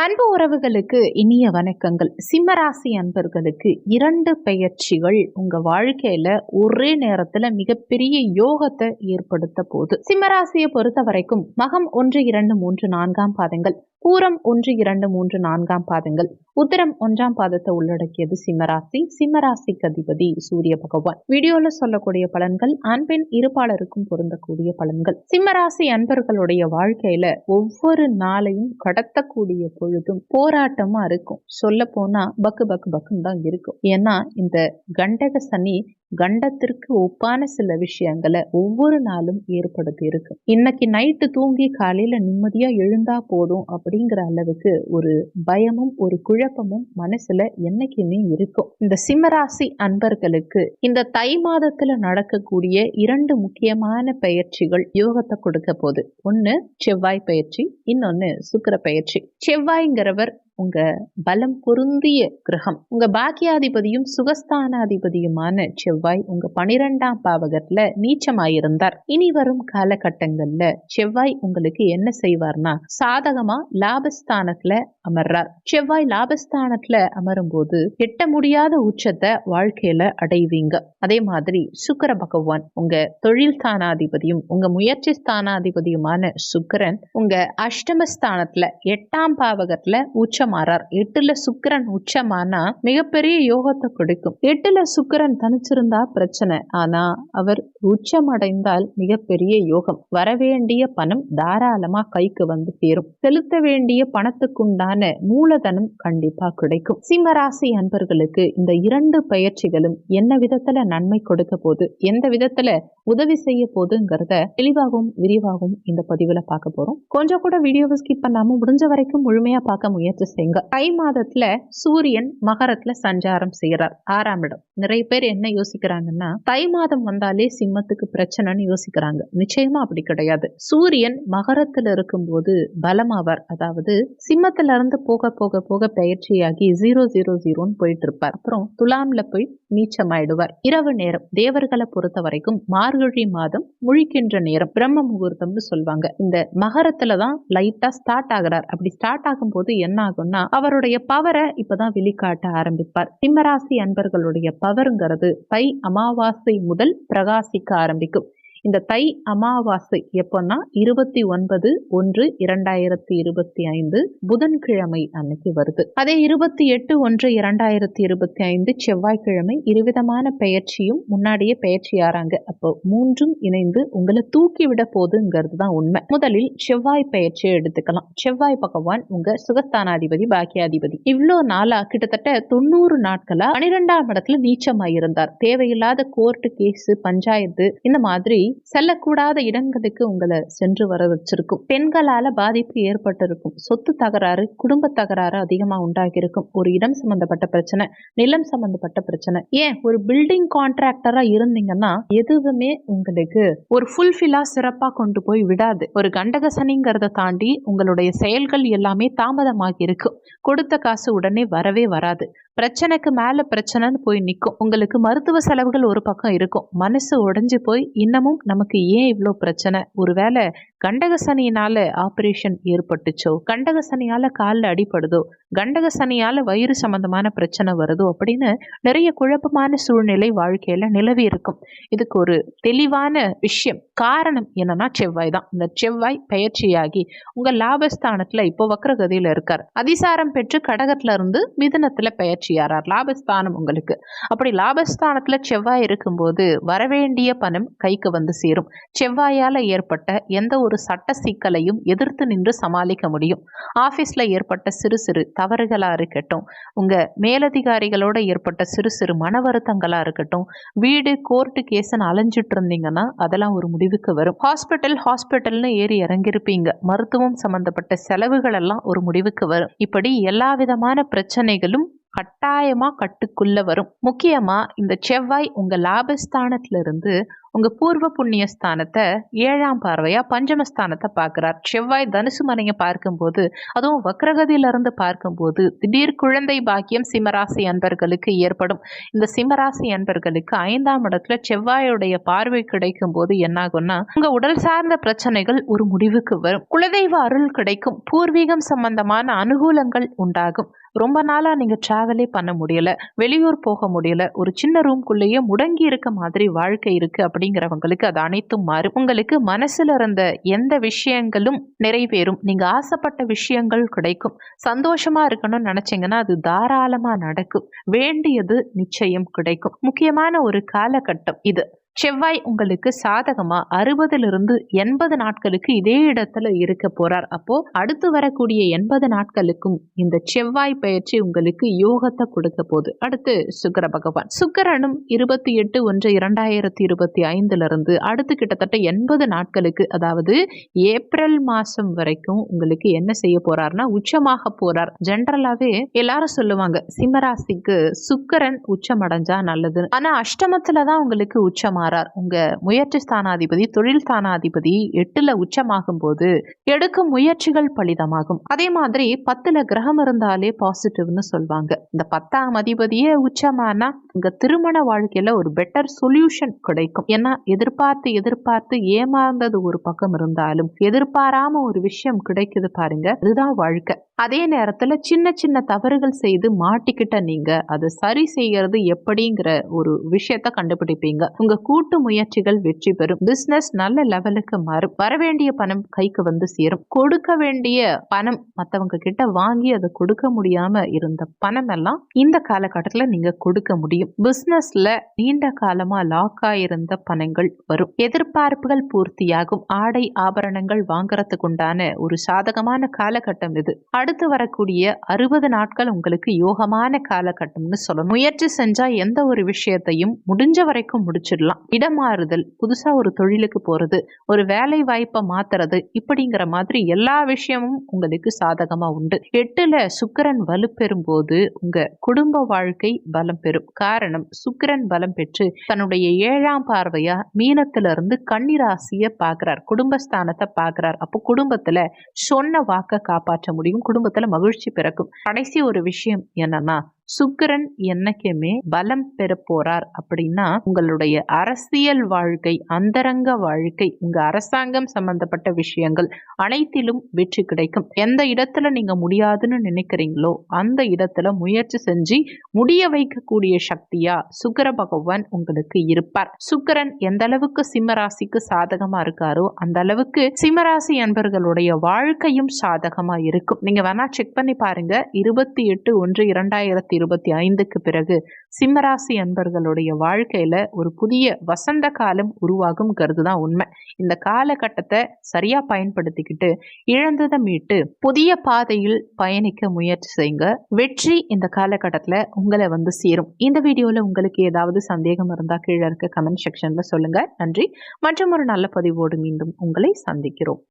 அன்பு உறவுகளுக்கு இனிய வணக்கங்கள். சிம்மராசி அன்பர்களுக்கு இரண்டு பெயர்ச்சிகள் உங்க வாழ்க்கையில ஒரே நேரத்துல மிகப்பெரிய யோகத்தை ஏற்படுத்த போது சிம்மராசியை பொறுத்த வரைக்கும் மகம் ஒன்று இரண்டு மூன்று நான்காம் பாதங்கள். பூரம் ஒன்று இரண்டு மூன்று நான்காம் பாதங்கள். உத்தரம் ஒன்றாம் பாதத்தை உள்ளடக்கியது சிம்மராசி. சிம்மராசிக்கு அதிபதி சூரிய பகவான். வீடியோல சொல்லக்கூடிய பலன்கள் ஆண் பெண் இருபாலருக்கும் பொருந்தக்கூடிய பலன்கள். சிம்மராசி அன்பர்களுடைய வாழ்க்கையில ஒவ்வொரு நாளையும் கடத்தக்கூடிய பொழுதும் போராட்டமா இருக்கும். சொல்ல போனா பக்கு பக்கு பக்குன்னு தான் இருக்கும். ஏன்னா இந்த கண்டக சனி கண்டத்திற்கு ஒப்பான சில விஷயங்களை ஒவ்வொரு நாளும் ஏற்படுத்தி இருக்கு. இன்னைக்கு நைட்டு தூங்கி காலையில நிம்மதியா எழுந்தா போதும் அப்படிங்கிற அளவுக்கு ஒரு பயமும் ஒரு குழப்பமும் மனசுல என்னைக்குமே இருக்கும் இந்த சிம்மராசி அன்பர்களுக்கு இந்த தை மாதத்துல நடக்கக்கூடிய இரண்டு முக்கியமான பயிற்சிகள் யோகத்தை கொடுக்க போகுது. ஒன்னு செவ்வாய் பயிற்சி இன்னொன்னு சுக்கர பயிற்சி. செவ்வாய்ங்கிறவர் உங்க பலம் பொருந்திய கிரகம் உங்க பாக்கியாதிபதியும் சுகஸ்தானாதிபதியுமான செவ்வாய் உங்க பனிரெண்டாம் பாவகத்துல நீச்சமாயிருந்தார். இனி வரும் காலகட்டங்கள்ல செவ்வாய் உங்களுக்கு என்ன செய்வார்னா சாதகமா லாபஸ்தானத்துல அமர்றார். செவ்வாய் லாபஸ்தானத்துல அமரும் போது எட்ட முடியாத உச்சத்தை வாழ்க்கையில அடைவீங்க. அதே மாதிரி சுக்கர பகவான் உங்க தொழில் ஸ்தானாதிபதியும் உங்க முயற்சி ஸ்தானாதிபதியுமான சுக்கரன் உங்க அஷ்டமஸ்தானத்துல எட்டாம் பாவகத்துல உச்சமாறார். எட்டுல சுக்கரன் உச்சமானா மிகப்பெரிய யோகத்தை கொடுக்கும். எட்டுல சுக்கரன் தனிச்சிருந்தா பிரச்சனை. ஆனா அவர் உச்சம் அடைந்தால் மிகப்பெரிய யோகம். வரவேண்டிய பணம் தாராளமா கைக்கு வந்து சேரும். செலுத்த வேண்டிய பணத்துக்குண்டான மூலதனம் கண்டிப்பா கிடைக்கும். சிம்மராசி அன்பர்களுக்கு இந்த இரண்டு பயிற்சிகளும் என்ன விதத்துல நன்மை கொடுக்க போது எந்த விதத்துல உதவி செய்ய போதுங்கிறத தெளிவாகவும் விரிவாகவும் இந்த பதிவுல பார்க்க போறோம். கொஞ்சம் கூட வீடியோவை ஸ்கிப் பண்ணாம முடிஞ்ச வரைக்கும் முழுமையா பார்க்க முயற்சி செய்யுங்க தை மாதத்துல சூரியன் மகரத்துல சஞ்சாரம் செய்யறார் ஆறாம் இடம். நிறைய பேர் என்ன யோசிக்கிறாங்கன்னா தை மாதம் வந்தாலே சிம்மத்துக்கு பிரச்சனைன்னு யோசிக்கிறாங்க. நிச்சயமா அப்படி கிடையாது. சூரியன் மகரத்துல இருக்கும்போது பலமாவார். அதாவது சிம்மத்துல இருந்து போக போக போக பயிற்சியாகி ஜீரோ ஜீரோ ஜீரோன்னு போயிட்டு இருப்பார் அப்புறம் துலாம்ல போய் நீச்சமாயிடுவார். இரவு நேரம். தேவர்களை பொறுத்த வரைக்கும் மார்கழி மாதம் முழிக்கின்ற நேரம். பிரம்ம முகூர்த்தம்னு சொல்லுவாங்க இந்த மகரத்துல தான் லைட்டா ஸ்டார்ட் ஆகிறார். அப்படி ஸ்டார்ட் ஆகும்போது என்ன ஆகும் சொன்னா அவருடைய பவரை இப்பதான் வெளிக்காட்ட ஆரம்பிப்பார். சிம்மராசி அன்பர்களுடைய பவருங்கிறது தை அமாவாசை முதல் பிரகாசிக்க ஆரம்பிக்கும். இந்த தை அமாவாசை எப்போன்னா இருபத்தி ஒன்பது ஒன்று இரண்டாயிரத்தி இருபத்தி ஐந்து புதன்கிழமை அன்னைக்கு வருது. அதே இருபத்தி எட்டு ஒன்று இரண்டாயிரத்தி இருபத்தி ஐந்து செவ்வாய்க்கிழமை இருவிதமான பெயர்ச்சியும் முன்னாடியே பெயர்ச்சி ஆறாங்க அப்போ மூன்றும் இணைந்து உங்களை தூக்கி விட போகுதுங்கிறது தான் உண்மை. முதலில் செவ்வாய் பெயர்ச்சியை எடுத்துக்கலாம். செவ்வாய் பகவான் உங்க சுகஸ்தானாதிபதி பாக்கியாதிபதி. இவ்வளோ நாளா கிட்டத்தட்ட தொண்ணூறு நாட்களா பனிரெண்டாம் இடத்துல நீச்சமாயிருந்தார். தேவையில்லாத கோர்ட்டு கேஸ் பஞ்சாயத்து இந்த மாதிரி செல்லக்கூடாத இடங்களுக்கு உங்களை சென்று வர வச்சிருக்கும். பெண்களால பாதிப்பு ஏற்பட்டிருக்கும். சொத்து தகராறு குடும்ப தகராறு அதிகமா உண்டாகியிருக்கும். ஒரு இடம் சம்பந்தப்பட்ட பிரச்சனை நிலம் சம்பந்தப்பட்ட பிரச்சனை. ஏன்? ஒரு பில்டிங் கான்ட்ராக்டரா இருந்தீங்கன்னா எதுவுமே உங்களுக்கு ஒரு ஃபுல்ஃபில்லா சிறப்பா கொண்டு போய் விடாது. ஒரு கண்டக சனிங்கிறத தாண்டி உங்களுடைய செயல்கள் எல்லாமே தாமதமாகி இருக்கும் கொடுத்த காசு உடனே வரவே வராது. பிரச்சனைக்கு மேல பிரச்சனைன்னு போய் நிற்கும் உங்களுக்கு மருத்துவ செலவுகள் ஒரு பக்கம் இருக்கும். மனசு உடைஞ்சு போய் இன்னமும் நமக்கு ஏன் இவ்வளோ பிரச்சனை? ஒருவேளை கண்டக சனியினால ஆப்ரேஷன் ஏற்பட்டுச்சோ? கண்டக சனியால காலில் அடிப்படுதோ கண்டக சனியால வயிறு சம்பந்தமான பிரச்சனை வருதோ? அப்படின்னு நிறைய குழப்பமான சூழ்நிலை வாழ்க்கையில நிலவி இருக்கும். இதுக்கு ஒரு தெளிவான விஷயம் காரணம் என்னன்னா செவ்வாய் தான். இந்த செவ்வாய் பயிற்சியாகி உங்க லாபஸ்தானத்துல இப்போ வக்ரகதியில இருக்கார். அதிசாரம் பெற்று கடகத்துல இருந்து மிதனத்துல பயிற்சியாரார் லாபஸ்தானம் உங்களுக்கு. அப்படி லாபஸ்தானத்துல செவ்வாய் இருக்கும்போது வரவேண்டிய பணம் கைக்கு வந்து சேரும். செவ்வாயால ஏற்பட்ட எந்த ஒரு சட்ட சிக்கலையும் எதிர்த்து நின்று சமாளிக்க முடியும். ஆஃபீஸில் ஏற்பட்ட சிறு சிறு தவறுகளாக இருக்கட்டும் உங்கள் மேலதிகாரிகளோட ஏற்பட்ட சிறு சிறு மன வருத்தங்களாக இருக்கட்டும் வீடு கோர்ட்டு கேஸ்ன்னு அலைஞ்சிட்டு இருந்தீங்கன்னா அதெல்லாம் ஒரு முடிவுக்கு வரும். ஹாஸ்பிட்டல் ஹாஸ்பிட்டல்னு ஏறி இறங்கியிருப்பீங்க. மருத்துவம் சம்மந்தப்பட்ட செலவுகளெல்லாம் ஒரு முடிவுக்கு வரும். இப்படி எல்லா விதமான பிரச்சனைகளும் கட்டாயமா கட்டுக்குள்ள வரும். முக்கியமா இந்த செவ்வாய் உங்க லாபஸ்தானத்திலிருந்து உங்க பூர்வ புண்ணிய ஸ்தானத்தை ஏழாம் பார்வையா பஞ்சமஸ்தானத்தை பார்க்கிறார். செவ்வாய் தனுசு மனையை பார்க்கும்போது அதுவும் வக்ரகதியில இருந்து பார்க்கும்போது திடீர் குழந்தை பாக்கியம் சிம்மராசி அன்பர்களுக்கு ஏற்படும். இந்த சிம்மராசி அன்பர்களுக்கு ஐந்தாம் இடத்துல செவ்வாயுடைய பார்வை கிடைக்கும் போது என்னாகும்னா உங்க உடல் சார்ந்த பிரச்சனைகள் ஒரு முடிவுக்கு வரும். குலதெய்வ அருள் கிடைக்கும். பூர்வீகம் சம்பந்தமான அனுகூலங்கள் உண்டாகும். ரொம்ப நாளா நீங்க டிராவலே பண்ண முடியல வெளியூர் போக முடியல ஒரு சின்ன ரூம்குள்ளேயே முடங்கி இருக்க மாதிரி வாழ்க்கை இருக்கு அப்படிங்கிறவங்களுக்கு அது அனைத்தும் மாறும். உங்களுக்கு மனசுல இருந்த எந்த விஷயங்களும் நிறைவேறும். நீங்க ஆசைப்பட்ட விஷயங்கள் கிடைக்கும். சந்தோஷமா இருக்கணும்னு நினைச்சீங்கன்னா அது தாராளமாக நடக்கும். வேண்டியது நிச்சயம் கிடைக்கும். முக்கியமான ஒரு காலகட்டம் இது. செவ்வாய் உங்களுக்கு சாதகமா அறுபதிலிருந்து எண்பது நாட்களுக்கு இதே இடத்துல இருக்க போறார். அப்போ அடுத்து வரக்கூடிய எண்பது நாட்களுக்கும் இந்த செவ்வாய் பயிற்சி உங்களுக்கு யோகத்தை கொடுக்க போகுது. அடுத்து சுக்கர பகவான். சுக்கரனும் இருபத்தி எட்டு ஒன்று இரண்டாயிரத்தி இருபத்தி ஐந்துல இருந்து அடுத்து கிட்டத்தட்ட எண்பது நாட்களுக்கு அதாவது ஏப்ரல் மாசம் வரைக்கும் உங்களுக்கு என்ன செய்ய போறார்னா உச்சமாக போறார். ஜென்ரலாவே எல்லாரும் சொல்லுவாங்க சிம்மராசிக்கு சுக்கரன் உச்சம் அடைஞ்சா நல்லது ஆனா அஷ்டமத்துல தான் உங்களுக்கு உச்சமா மாறார். உங்க முயற்சி ஸ்தானாதிபதி தொழில் ஸ்தானாதிபதி எட்டுல உச்சமாகும் போது எடுக்கும் முயற்சிகள் பலிதமாகும். அதே மாதிரி பத்துல கிரகம் இருந்தாலே பாசிட்டிவ்னு சொல்லுவாங்க இந்த பத்தாம் அதிபதியே உச்சமானா உங்க திருமண வாழ்க்கையில ஒரு பெட்டர் சொல்யூஷன் கிடைக்கும். ஏன்னா எதிர்பார்த்து எதிர்பார்த்து ஏமாந்தது ஒரு பக்கம் இருந்தாலும் எதிர்பாராம ஒரு விஷயம் கிடைக்குது பாருங்க இதுதான் வாழ்க்கை. அதே நேரத்துல சின்ன சின்ன தவறுகள் செய்து மாட்டிக்கிட்ட நீங்க அதை சரி செய்யறது எப்படிங்கிற ஒரு விஷயத்த கண்டுபிடிப்பீங்க. உங்க கூட்டு முயற்சிகள் வெற்றி பெறும். பிசினஸ் நல்ல லெவலுக்கு மாறும். வரவேண்டிய பணம் கைக்கு வந்து சேரும். கொடுக்க வேண்டிய பணம் மற்றவங்க கிட்ட வாங்கி அதை கொடுக்க முடியாம இருந்த பணம் எல்லாம் இந்த காலகட்டத்தில் நீங்க கொடுக்க முடியும். பிசினஸ்ல நீண்ட காலமா லாக் ஆயிருந்த பணங்கள் வரும். எதிர்பார்ப்புகள் பூர்த்தியாகும். ஆடை ஆபரணங்கள் வாங்குறதுக்கு உண்டான ஒரு சாதகமான காலகட்டம் இது. அடுத்து வரக்கூடிய அறுபது நாட்கள் உங்களுக்கு யோகமான காலகட்டம்னு சொல்லணும். முயற்சி செஞ்சா எந்த ஒரு விஷயத்தையும் முடிஞ்ச வரைக்கும் முடிச்சிடலாம். இடமாறுதல் புதுசாக ஒரு தொழிலுக்கு போறது ஒரு வேலை வாய்ப்பை மாத்துறது இப்படிங்கிற மாதிரி எல்லா விஷயமும் உங்களுக்கு சாதகமாக உண்டு. எட்டில் சுக்கிரன் வலுப்பெறும் போது உங்கள் குடும்ப வாழ்க்கை பலம் பெறும். காரணம் சுக்கிரன் பலம் பெற்று தன்னுடைய ஏழாம் பார்வையாக மீனத்திலிருந்து இருந்து பார்க்குறார். குடும்பஸ்தானத்தை பார்க்குறார். அப்போ குடும்பத்தில் சொன்ன வாக்கை காப்பாற்ற முடியும். குடும்பத்தில் மகிழ்ச்சி பிறக்கும். கடைசி ஒரு விஷயம் என்னன்னா சுக்கரன் என்னைக்குமே பலம் பெற போறார் அப்படின்னா உங்களுடைய அரசியல் வாழ்க்கை அந்தரங்க வாழ்க்கை உங்க அரசாங்கம் சம்பந்தப்பட்ட விஷயங்கள் அனைத்திலும் வெற்றி கிடைக்கும். எந்த இடத்துல நீங்க முடியாதுன்னு நினைக்கிறீங்களோ அந்த இடத்துல முயற்சி செஞ்சு முடிய வைக்கக்கூடிய சக்தியா சுக்கர பகவான் உங்களுக்கு இருப்பார். சுக்கரன் எந்த அளவுக்கு சிம்மராசிக்கு சாதகமா இருக்காரோ அந்த அளவுக்கு சிம்மராசி என்பர்களுடைய வாழ்க்கையும் சாதகமா இருக்கும். நீங்க வேணா செக் பண்ணி பாருங்க. இருபத்தி எட்டு ஒன்று இரண்டாயிரத்தி இருபத்தி ஐந்துக்கு பிறகு சிம்மராசி அன்பர்களுடைய வாழ்க்கையில ஒரு புதிய வசந்த காலம் உருவாகும் தான் உண்மை. இந்த காலகட்டத்தை சரியா பயன்படுத்திக்கிட்டு இழந்ததை மீட்டு புதிய பாதையில் பயணிக்க முயற்சி செய்யுங்க. வெற்றி இந்த காலகட்டத்தில் உங்களை வந்து சேரும். இந்த வீடியோவில் உங்களுக்கு ஏதாவது சந்தேகம் இருந்தால் கீழே இருக்க கமெண்ட் செக்ஷனில் சொல்லுங்க. நன்றி. மற்றும் ஒரு நல்ல பதிவோடு மீண்டும் உங்களை சந்திக்கிறோம்.